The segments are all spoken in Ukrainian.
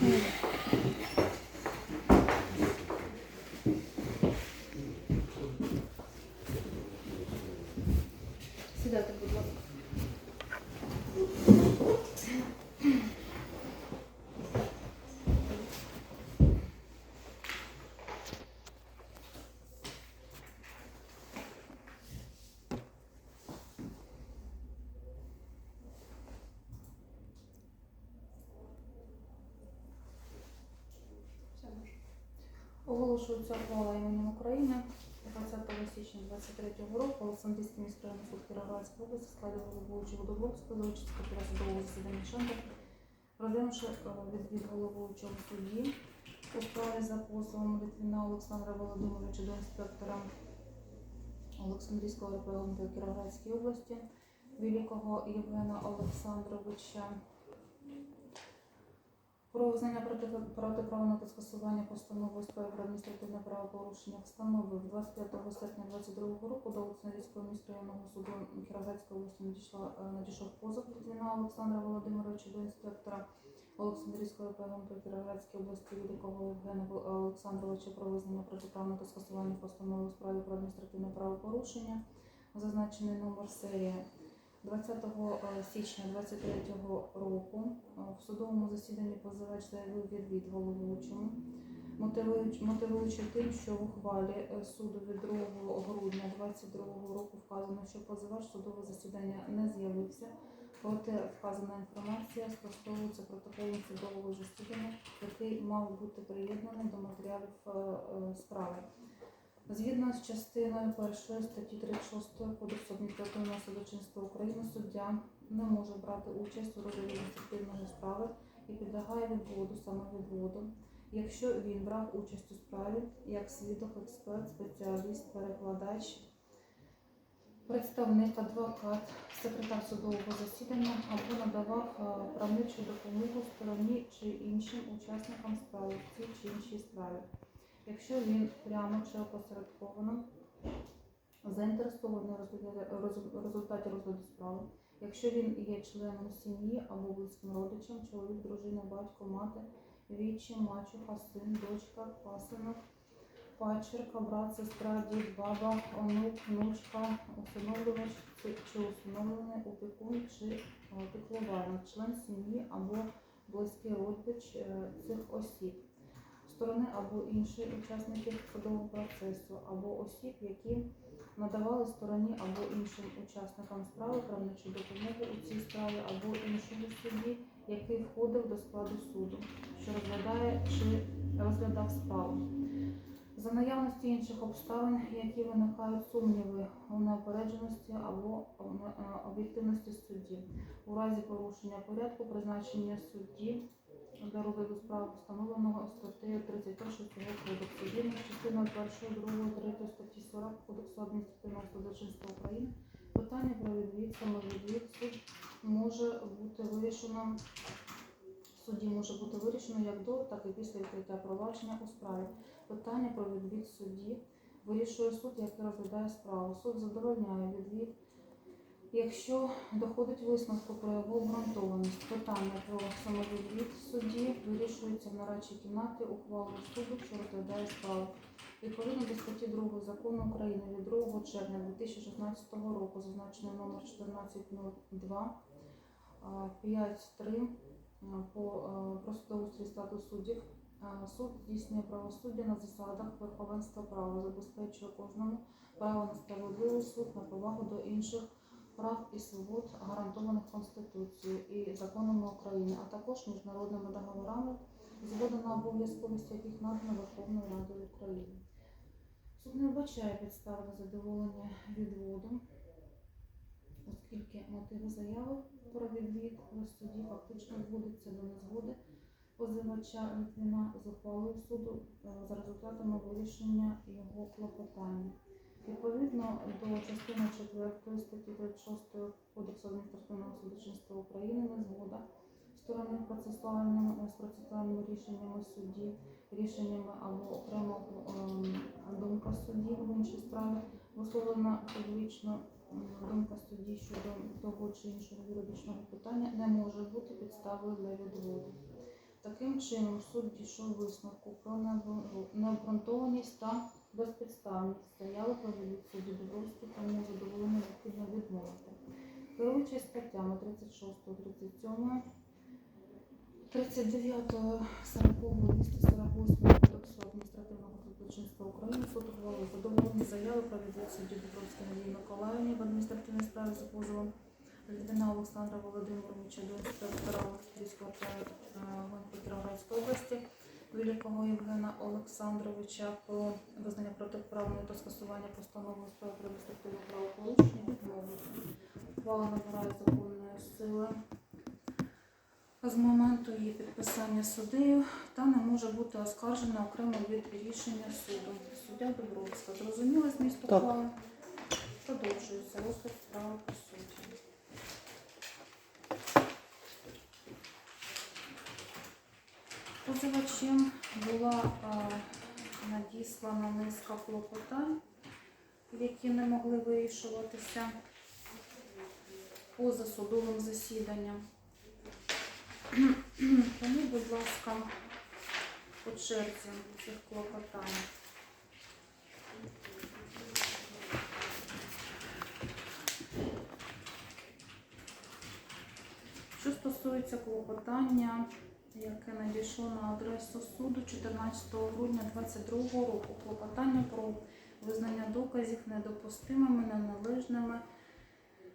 嗯。Оголошується ухвала іменем України. 20 січня 23 року Олександрійський міськрайонний суд Кіровоградської області складі головуючого Водоблокського до участі під судового засідання Шенка, розглянувши відвід головуючого судді у справі за позовом Литвина Олександра Володимировича до інспектора Олександрійського РП Кіровоградської області Великого Євгена Олександровича про визнання проти- протиправного та скасування постанови у справі про адміністративне правопорушення встановив 25 серпня 2022 року до Олександрійського міськрайонного суду Кіровоградської області е, надійшов позов Литвина Олександра Володимировича до інспектора Олександрійської ПГМП Кіровоградської області Великого Євгена Олександровича про визнання протиправного та скасування постанови у справі про адміністративне правопорушення, зазначений номер серії 20 січня 2023 року е, в судовому засіданні позивач заявив відвід головуючому, мотивуючи, тим, що в ухвалі е, суду від 2 грудня 2022 року вказано, що позивач судового засідання не з'явився, проте вказана інформація спростовується протоколом судового засідання, який мав бути приєднаний до матеріалів е, е, справи. Згідно з частиною 1 статті 36 Кодексу адміністративного судочинства України, суддя не може брати участь у розгляді адміністративної справи і підлягає відводу, самовідводу, якщо він брав участь у справі як свідок, експерт, спеціаліст, перекладач, представник, адвокат, секретар судового засідання або надавав е, правничу допомогу стороні чи іншим учасникам справи в цій чи іншій справі якщо він прямо чи опосередковано заінтересований роз- результаті розгляду справи, якщо він є членом сім'ї або близьким родичем, чоловік, дружина, батько, мати, вічі, мачуха, син, дочка, пасинок, пачерка, брат, сестра, дід, баба, онук, внучка, усиновлювач чи- чи усиновлений опікун чи е, піклувальник, член сім'ї або близький родич е, цих осіб сторони або інші учасники судового процесу, або осіб, які надавали стороні або іншим учасникам справи правничу допомогу у цій справі, або іншому судді, який входив до складу суду, що розглядає чи розглядав справу. За наявності інших обставин, які виникають сумніви у неопередженості або е, об'єктивності судді, у разі порушення порядку призначення судді для розгляду справи постановленого статтею 31 цього кодексу. Згідно з частиною 1, 2, 3 статті 40 Кодексу адміністративного судочинства України питання про відвід, самовідвід суд може бути вирішено. Судді може бути вирішено як до, так і після відкриття провадження у справі. Питання про відвід судді вирішує суд, який розглядає справу. Суд задовольняє відвід Якщо доходить висновку про його обґрунтованість, питання про самовідвід судді вирішується в нарадчій кімнаті ухвалою суду, що розглядає справу. Відповідно до статті 2 закону України від 2 червня 2016 року, зазначений номер 1402 5.3 по судоустрій статус суддів, суд здійснює правосуддя на засадах верховенства права, забезпечує кожному право на справедливий суд, на повагу до інших прав і свобод, гарантованих Конституцією і законами України, а також міжнародними договорами, згода на обов'язковість яких надана Верховною Радою України. Суд не вбачає підстав задоволення відводу, оскільки мотиви заяви про відвід в суді фактично зводиться до незгоди позивача Литвина з ухвалою суду е, за результатами вирішення його клопотання. Відповідно до частини 4 статті 36 Кодексу адміністративного судочинства України незгода сторони процесуальними з процесуальними рішеннями судді, рішеннями або окремо ем, думка судді в іншій справі, висловлена публічно думка судді щодо того чи іншого юридичного питання не може бути підставою для відводу. Таким чином, суд дійшов висновку про необґрунтованість та заяви про відвід судді Дубровську, тому задоволення необхідно відмовити. Керуючись статтями 36, 37, 39, 40, 248 Кодексу адміністративного злочинства України суд ухвалив задоволені заяви про відвід судді Дубровській Надії Миколаївні в адміністративній справі за позовом Літвіна Олександра Володимировича до інспектора Львівського Кіровоградської області Великого Євгена Олександровича про визнання протиправної та скасування постанови у справі про адміністративне правопорушення відмовити. Ухвала набирає законної сили з моменту її підписання суддею та не може бути оскаржена окремо від рішення суду. Суддя Дубровська. Зрозуміли зміст ухвали? Продовжується розгляд справи по суті. Позивачем була надіслана низка клопотань, які не могли вирішуватися поза судовим засіданням. Тому, будь ласка, по черзі цих клопотань. Що стосується клопотання, яке надійшло на адресу суду 14 грудня 2022 року, клопотання про визнання доказів недопустимими, неналежними,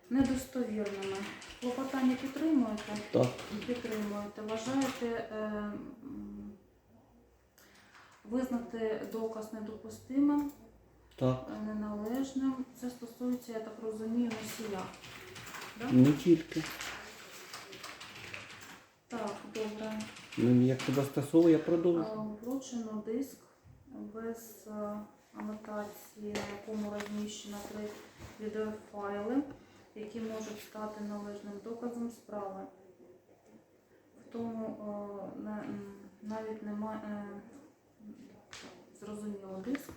недостовірними. Клопотання підтримуєте? Так. Підтримуєте. Вважаєте е, визнати доказ недопустимим, Так. е, неналежним. Це стосується, я так розумію, носія. Да? Не тільки. Так, добре. Ну, як тебе стосовує, я продовжу. Е, Вручено диск без е, анотації, на якому розміщено три відеофайли, які можуть стати належним доказом справи. В тому е, навіть немає зрозуміло диск.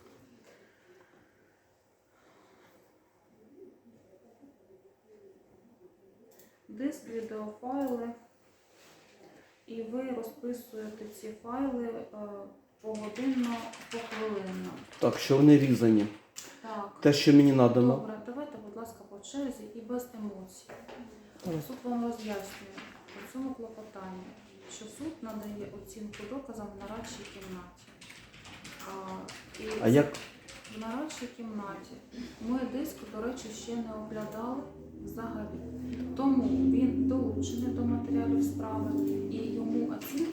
Диск, відеофайли. І ви розписуєте ці файли е, погодинно, похвилинно. Так, що вони різані. Так. Те, що мені надано. Добре, давайте, будь ласка, по черзі і без емоцій. Суд вам роз'яснює по цьому клопотанню, що суд надає оцінку доказам в нарадчій кімнаті. А, і А як в нарадчій кімнаті ми диск, до речі, ще не оглядали взагалі. Тому він долучений до матеріалів справи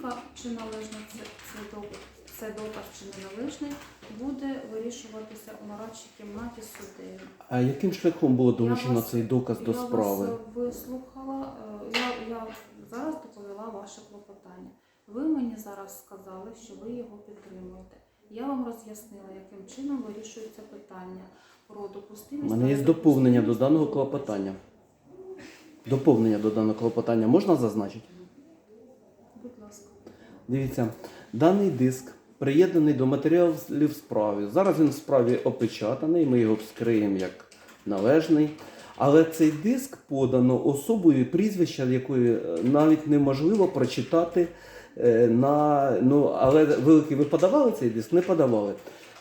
оцінка, чи належний це, це доказ, це доказ чи не належний, буде вирішуватися у нарадчій кімнаті суддею. а яким шляхом було долучено вас- цей доказ до я справи? вас вислухала. е, Я, я зараз доповіла ваше клопотання. Ви мені зараз сказали, що ви його підтримуєте. Я вам роз'яснила, яким чином вирішується питання про У мене є доповнення до даного клопотання. Доповнення до даного клопотання можна зазначити? Дивіться, даний диск приєднаний до матеріалів справи. Зараз він в справі опечатаний, ми його вскриємо як належний. Але цей диск подано особою, прізвища якої е, навіть неможливо прочитати е, на. Ну, але великий ви подавали цей диск? Не подавали.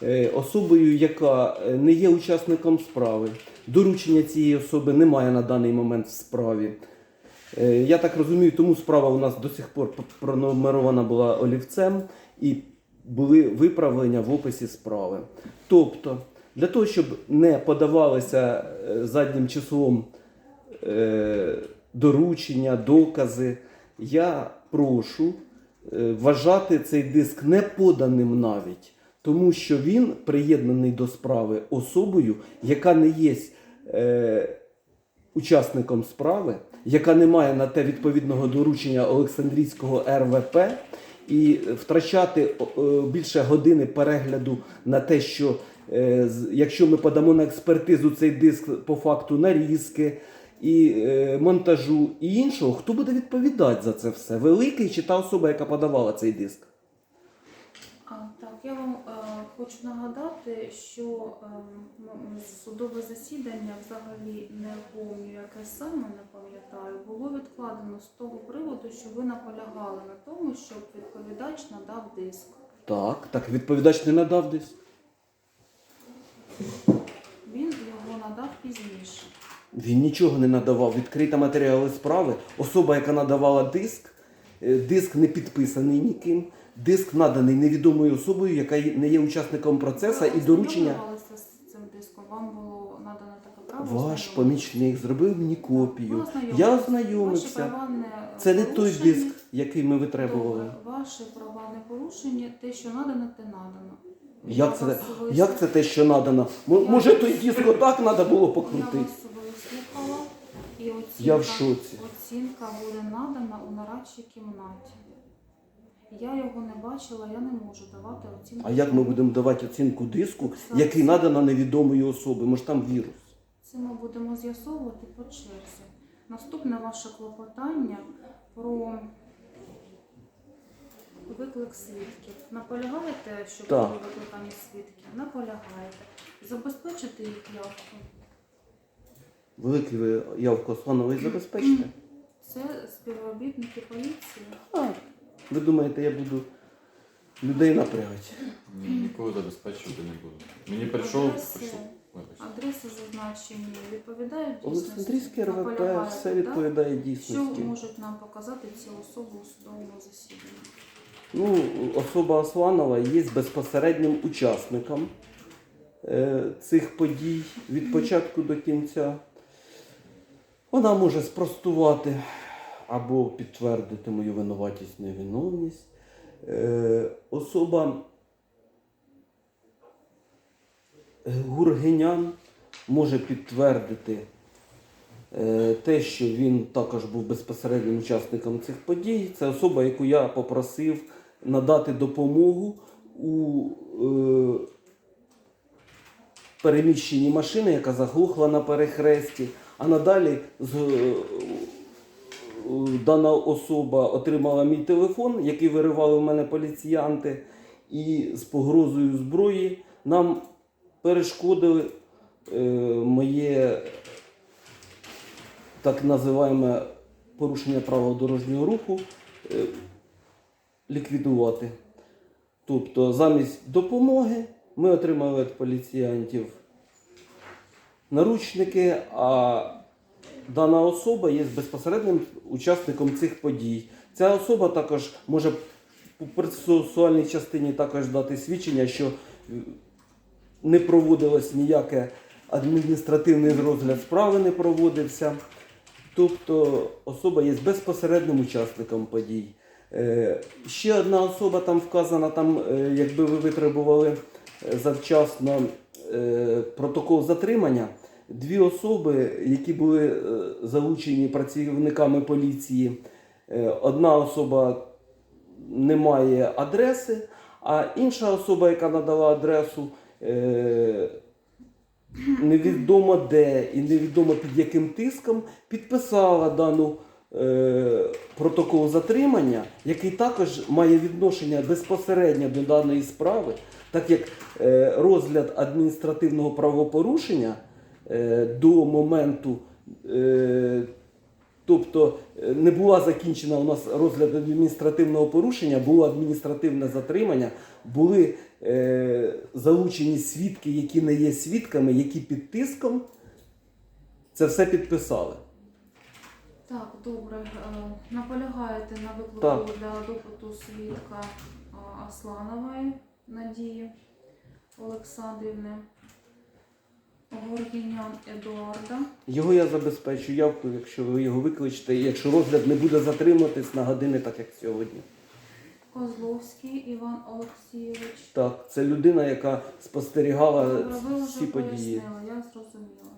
Е, Особою, яка не є учасником справи. Доручення цієї особи немає на даний момент в справі. Е, Я так розумію, тому справа у нас до сих пор пронумерована була олівцем і були виправлення в описі справи. Тобто, для того, щоб не подавалися е, заднім числом е, доручення, докази, я прошу вважати цей диск неподаним навіть, тому що він приєднаний до справи особою, яка не є учасником справи, яка не має на те відповідного доручення Олександрійського РВП, і втрачати е, більше години перегляду на те, що е, якщо ми подамо на експертизу цей диск по факту нарізки і е, монтажу і іншого, хто буде відповідати за це все? Великий чи та особа, яка подавала цей диск? Я вам е, хочу нагадати, що е, судове засідання взагалі не помню, яке саме не пам'ятаю, було відкладено з того приводу, що ви наполягали на тому, щоб відповідач надав диск. Так, так відповідач не надав диск. Він його надав пізніше. Він нічого не надавав. Відкрита матеріали справи. Особа, яка надавала диск, е, диск не підписаний ніким. Диск наданий невідомою особою, яка не є учасником процесу, і доручення. ознайомлювалися з цим диском. Вам було надано таке право. Ваш ознайомитися? помічник зробив мені копію. ознайомилися. Я Ваші ознайомився. права не Це не той порушені. диск, який ми витребували. Добре, ваші права не порушені, те, що надано, те надано. Як це, як це те, що надано? М- Може той диск отак треба було Я покрутити? вас вислухала, і оцінка, Я в шоці. оцінка буде надана у нарадчій кімнаті. Я його не бачила, я не можу давати оцінку. А як ми будемо давати оцінку диску, який надано невідомої особи? Може там вірус? Це ми будемо з'ясовувати по черзі. Наступне ваше клопотання про виклик свідків. Наполягаєте, щоб Так. були викликані свідки? Наполягаєте. Забезпечити їх явку. Великий ви явку Осланової забезпечите? Це співробітники поліції. А, ви думаєте, я буду людей напрягати? Ні, ніколи забезпечувати не буду. Мені прийшов, Адреси. прийшов. Вибачте. Адреси зазначені відповідають. Олександрійське РВП Наполягаєте, все так? відповідає Що дійсності. можуть нам показати ці особи у судовому засіданні? Ну, особа Асланова є безпосереднім учасником е, цих подій від початку до кінця. Вона може спростувати або підтвердити мою винуватість, невиновність. Е, особа Гургенян може підтвердити е, те, що він також був безпосереднім учасником цих подій. Це особа, яку я попросив надати допомогу у е, переміщенні машини, яка заглухла на перехресті. А надалі з, е, дана особа отримала мій телефон, який виривали в мене поліціянти, і з погрозою зброї нам перешкодили е, моє так називаємо порушення правил дорожнього руху е, ліквідувати. Тобто, замість допомоги ми отримали від поліціянтів наручники, а дана особа є безпосереднім учасником цих подій. Ця особа також може у процесуальній частині також дати свідчення, що е, не проводилось ніяке адміністративний розгляд справи не проводився. Тобто особа є безпосереднім учасником подій. Е, ще одна особа там вказана, там, е, якби ви витребували завчасно протокол затримання. Дві особи, які були е, залучені працівниками поліції. Е, одна особа не має адреси, а інша особа, яка надала адресу, е, невідомо де і невідомо під яким тиском, підписала дану протокол затримання, який також має відношення безпосередньо до даної справи, так як розгляд адміністративного правопорушення до моменту. Е, Тобто е, не була закінчена у нас розгляд адміністративного порушення, було адміністративне затримання, були е, залучені свідки, які не є свідками, які під тиском це все підписали. Так, добре. Е, Наполягаєте на виклику для допиту свідка е, Асланової Надії Олександрівни, Едуарда. Його я забезпечу явку, якщо ви його викличете, і якщо розгляд не буде затриматись на години, так як сьогодні. Козловський Іван Олексійович. Так, це людина, яка спостерігала Добре, ви вже всі події. пояснили, я зрозуміла.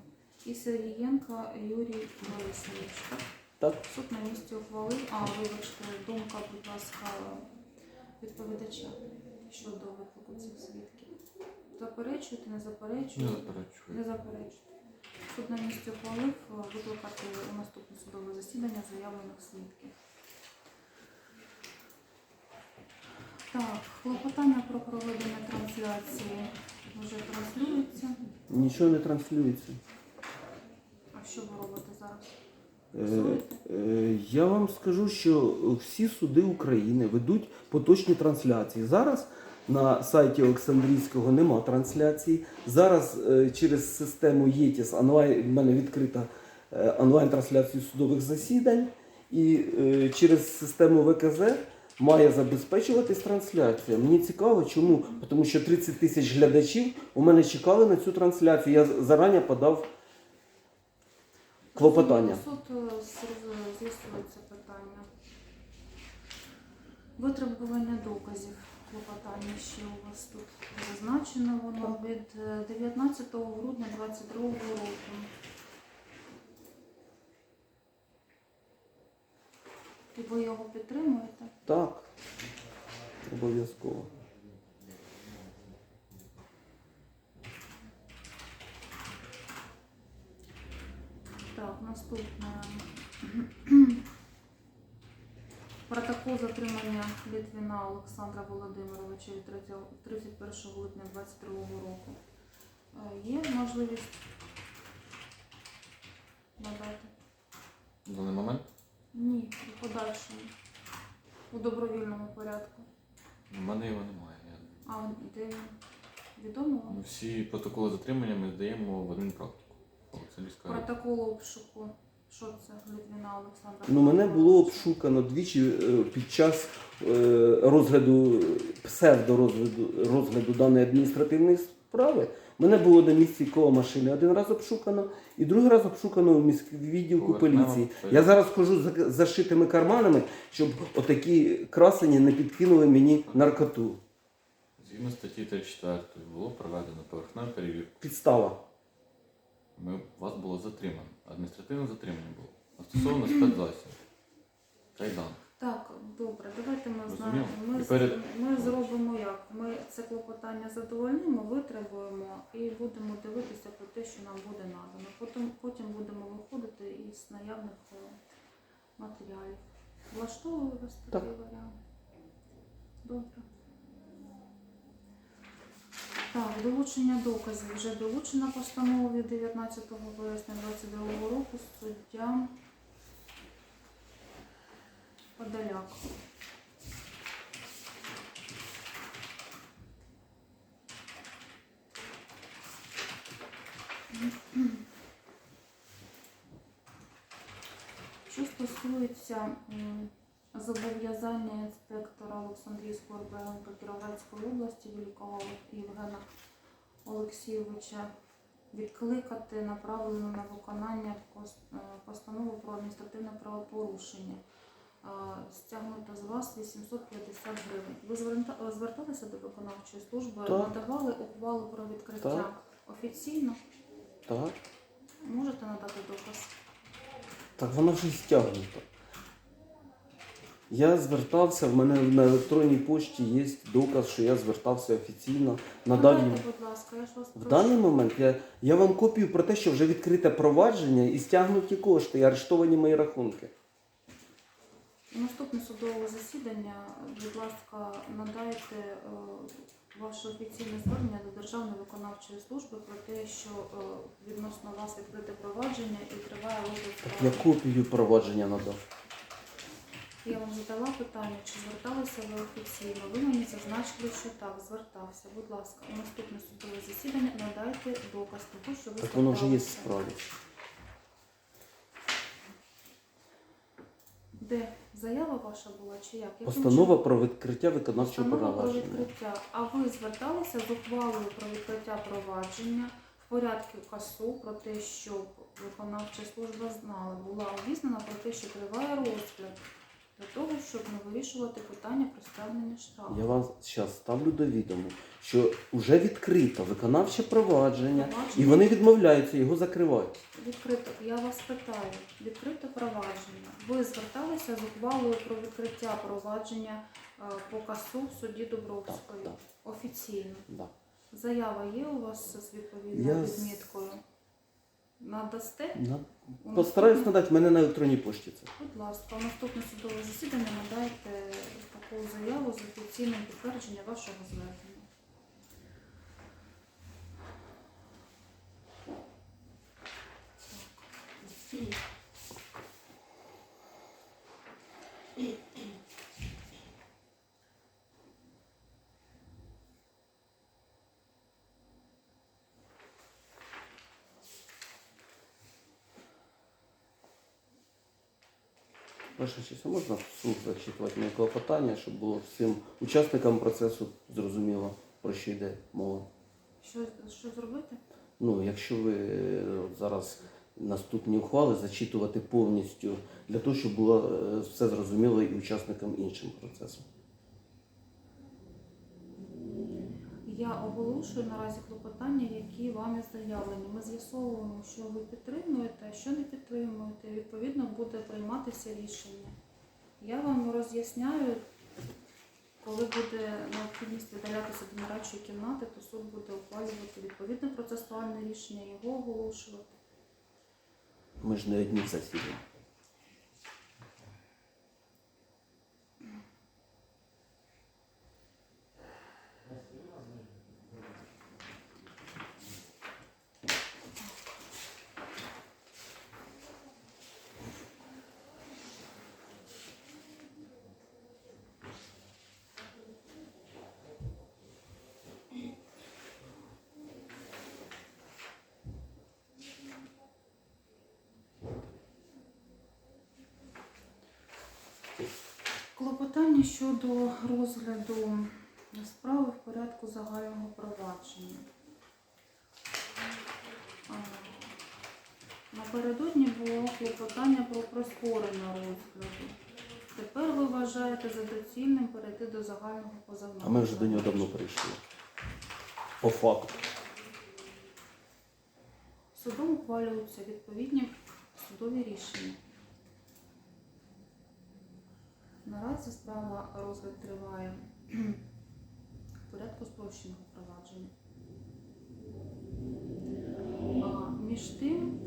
І Сергієнко Юрій Борисович. так? Так, Суд на місці ухвалив. А, вибачте, думка, будь ласка, відповідача щодо виклику цих свідків. Заперечуєте, не Не заперечуєте? Не заперечуєте. Суд на місці ухвалив е, викликати у наступне судове засідання заявлених свідків. Так, клопотання про проведення трансляції вже транслюється. Нічого не транслюється. А що ви робите зараз? Е, е, Я вам скажу, що всі суди України ведуть поточні трансляції. Зараз на сайті Олександрійського нема трансляції. Зараз е, через систему ЄТІС онлайн в мене відкрита е, онлайн-трансляція судових засідань, і е, через систему ВКЗ має забезпечуватись трансляція. Мені цікаво, чому? Тому що 30 тисяч глядачів у мене чекали на цю трансляцію. Я зарані подав клопотання. Суд з'ясує це питання. Витребування доказів. Клопотання ще у вас тут зазначено воно від е, 19 грудня 2022 року. І ви його підтримуєте? Так, обов'язково. Так, наступне. Протокол затримання Літвіна Олександра Володимировича від 31 липня 2022 року. Е, Є можливість надати? В даний момент Ні, у подальшому. У добровільному порядку. в мене його немає. Я... А де він? Відомо вам? Ну, Всі протоколи затримання ми здаємо в адмінпрактику. Олександрійська рада. Протокол обшуку. Що це Літвіна Олександра? Ну, мене було обшукано двічі е, під час е, розгляду псевдорозгляду розгляду даної адміністративної справи. Мене було на місці коло машини один раз обшукано, і другий раз обшукано в міськвідділку Поверхнево, поліції. Я зараз хожу з зашитими карманами, щоб отакі красені не підкинули мені наркоту. Згідно статті 34 було проведено поверхневу перевірку. Підстава. Ми, вас було затримано. Адміністративне затримання було. Застосовано спецзасіб. Кайдан. Так, добре, давайте ми знаємо. Ми, І перед- ми зробимо як? Ми це клопотання задовольнимо, витребуємо і будемо дивитися про те, що нам буде надано. Потім, потім будемо виходити із наявних е, матеріалів. Влаштовує вас такий варіант? Добре. Так, долучення доказів. Вже долучена постанова від 19 вересня 2022 року суддя Подоляк. Що стосується зобов'язання інспектора Олександрійського РБНК Кіровоградської області Великого Євгена Олексійовича відкликати направлену на виконання е, постанову про адміністративне правопорушення. Е, Стягнуто з вас 850 гривень. Ви зверталися до виконавчої служби, Так. надавали ухвалу про відкриття Так. офіційно. Так. Можете надати доказ? Так воно вже стягнуто. Я звертався, в мене на електронній пошті є доказ, що я звертався офіційно. Надав їм. Надайте, будь ласка, я ж вас В прошу. даний момент я, я вам копію про те, що вже відкрите провадження і стягнуті кошти, і арештовані мої рахунки. Наступне судове засідання, будь ласка, надайте е, ваше офіційне звернення до Державної виконавчої служби про те, що е, відносно вас відкрите провадження і триває розгляд Я справи. копію провадження надав. Я вам задала питання, чи зверталися ви офіційно. Ви мені зазначили, що так, звертався. Будь ласка, у наступне судове засідання надайте доказ того, що ви Так воно вже є в зверталися. справі. Де заява ваша була чи як? Яким Постанова чином? про відкриття виконавчого Постанова про провадження. відкриття. А ви зверталися з ухвалою про відкриття провадження в порядку КАСУ про те, щоб виконавча служба знала, була обізнана про те, що триває розгляд для того, щоб не вирішувати питання про стягнення штрафу. Я вас зараз ставлю до відому, що вже відкрито виконавче провадження, і Провадження вони відмовляються його закривати. відкрито. Я вас питаю, відкрите провадження. Ви зверталися з ухвалою про відкриття провадження е, по КАСУ в суді Дубровської Так, офіційно. Да. Заява є у вас з відповідною Я з- відміткою? Надасте? На- У Постараюсь наступне- надати в мене на електронній пошті це. Будь ласка, у наступне судове засідання надайте таку заяву з офіційним підтвердженням вашого звернення. Честь, а можна вслух зачитувати моє клопотання, щоб було всім учасникам процесу зрозуміло, про що йде мова. Що, що зробити? Ну, якщо ви е, от зараз наступні ухвали зачитувати повністю для того, щоб було е, все зрозуміло і учасникам іншим процесу. Я оголошую наразі клопотання, які вами заявлені. Ми з'ясовуємо, що ви підтримуєте, що не підтримуєте. Відповідно, буде прийматися рішення. Я вам роз'ясняю, коли буде необхідність видалятися до нарадчої кімнати, то суд буде ухвалювати відповідне процесуальне рішення, його оголошувати. Ми ж не одні в. Клопотання щодо розгляду справи в порядку загального провадження. Напередодні було клопотання про прискорення розгляду. Тепер ви вважаєте за доцільним перейти до загального позовного. А ми вже до нього давно прийшли. По факту. Судом ухвалюються відповідні судові рішення. Наразі справа розгляд триває в порядку спрощеного провадження. А між тим,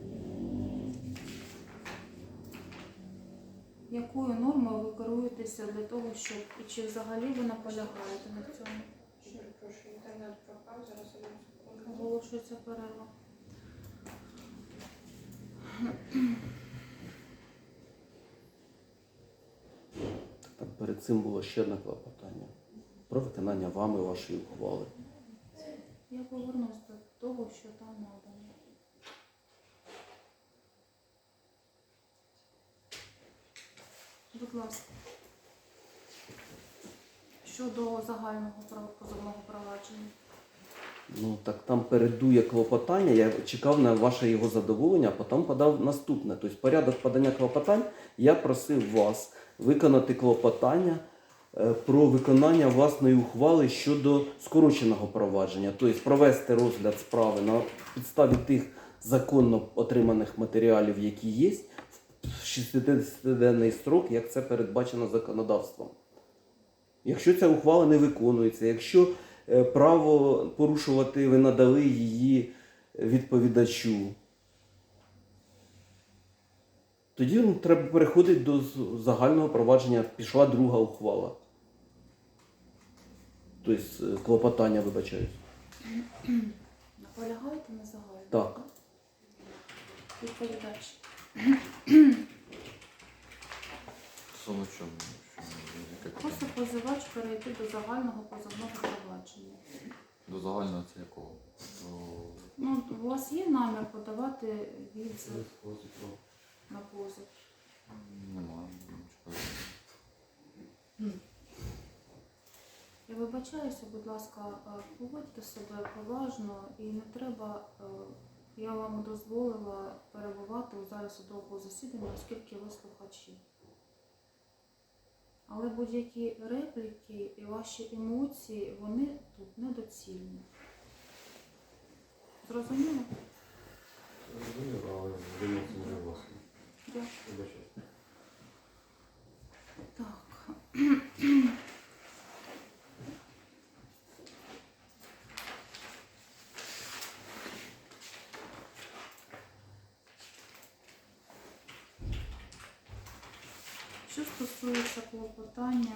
якою нормою ви керуєтеся для того, щоб і чи взагалі ви наполягаєте на цьому? Прошу, інтернет пропав, зараз одну секунду. Оголошується перерва. Перед цим було ще одне клопотання про виконання вами вашої ухвали. Я повернусь до того, що там надано. Будь ласка. Щодо загального позовного провадження. Ну так там передує клопотання. Я чекав на ваше його задоволення, а потім подав наступне. Тобто порядок подання клопотань я просив вас виконати клопотання е, про виконання власної ухвали щодо скороченого провадження, тобто провести розгляд справи на підставі тих законно отриманих матеріалів, які є, в 60-денний строк, як це передбачено законодавством. Якщо ця ухвала не виконується, якщо право порушувати ви надали її відповідачу, тоді ну, треба переходити до загального провадження. Пішла друга ухвала. Тобто е, клопотання, вибачаюсь. Наполягаєте на загальному? Так. Відповідач. Стосовно Просто позивач перейти до загального позовного провадження. До загального це якого? До... Ну, у вас є намір подавати відзив на позов? Немає. нічого. Я вибачаюся, будь ласка, поводьте себе поважно і не треба. Я вам дозволила перебувати у залі судового засідання, оскільки ви слухачі. Але будь-які репліки і ваші емоції, вони тут недоцільні. Зрозуміло? Зрозуміло, але звернувся не власне. Дякую. Так. ваше клопотання.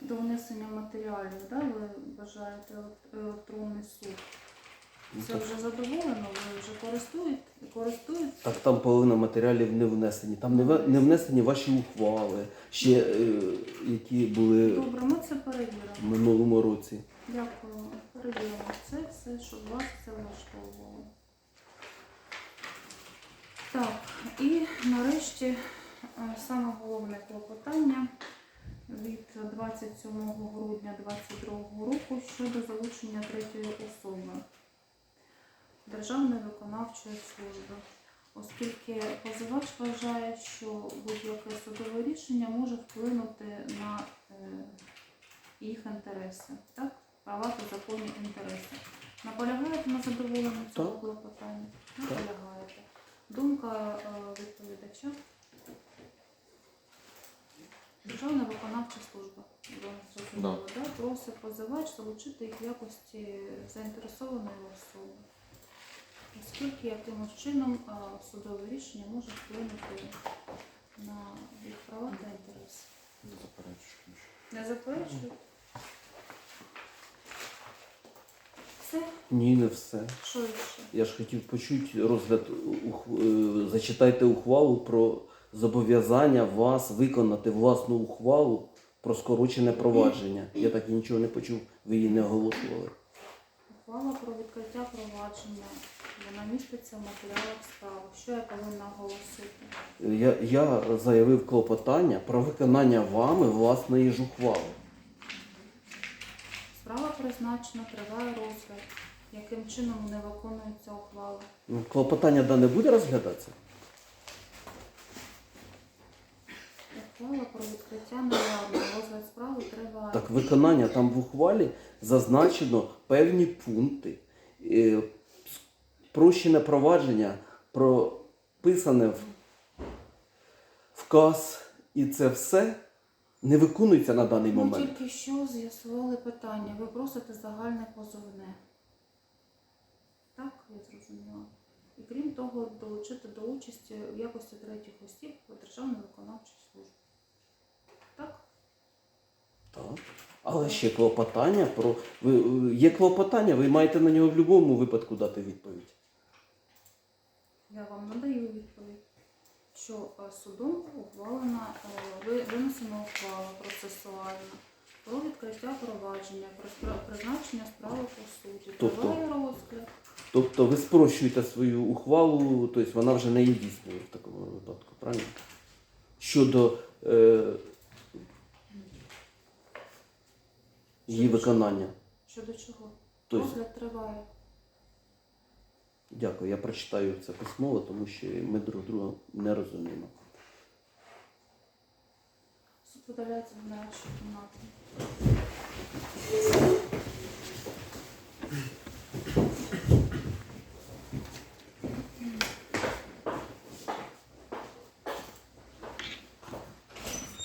До внесення матеріалів, да, ви бажаєте електронний суд. Ну, це вже задоволено, ви вже користуєте? користуєте? Так там половина матеріалів не внесені. Там не, не внесені ваші ухвали, ще е, які були Добре, ми це перевіримо. в минулому році. Дякую. Перевіримо це все, щоб вас це влаштовувало. Так, і нарешті е, саме головне клопотання від 27 грудня 2022 року щодо залучення третьої особи Державної виконавчої служби, оскільки позивач вважає, що будь-яке судове рішення може вплинути на е, їх інтереси, так? права та законні інтереси. Наполягаєте на задоволенні цього клопотання? Наполягаєте. Думка е, відповідача. Державна виконавча служба. Да. Просить позивач залучити їх в якості заінтересованої особи. Оскільки якимось чином е, судове рішення може вплинути на їх права та інтереси. Не заперечую. Не заперечують? Все? Ні, не все. Що ще? Я ж хотів почути розгляд ух- е, зачитайте ухвалу про зобов'язання вас виконати власну ухвалу про скорочене провадження. Я так і нічого не почув, ви її не оголошували. Ухвала про відкриття провадження. Вона міститься в матеріалах справи. Що я повинна оголосити? Я, я заявив клопотання про виконання вами власної ж ухвали. Справа призначена, триває розгляд. Яким чином не виконується ухвала? Ну, Клопотання дане буде розглядатися? Ухвала про відкриття наявна. Розгляд справи триває. Так, виконання там в ухвалі зазначено певні пункти. Е, Спрощене провадження прописане в вказ, і це все не виконується на даний Ми момент. тільки що з'ясували питання. Ви просите загальне позовне. Так, я зрозуміла. І крім того, долучити до участі в якості третіх осіб Державної виконавчої служби. Так? Так. Але ще клопотання про. Ви, е, є клопотання, ви маєте на нього в будь-якому випадку дати відповідь. Я вам надаю відповідь, що е, судом ухвалена, е, винесена ухвала процесуальна про відкриття провадження, про призначення справи по суті. Тобто? Триває розгляд. Тобто ви спрощуєте свою ухвалу, тобто вона вже не є дійсною в такому випадку, правильно? Щодо е, її виконання. Щодо чого? Тобто, Розгляд триває. Дякую, я прочитаю це письмово, тому що ми друг друга не розуміємо. Суд подаляється в нашу кімнату.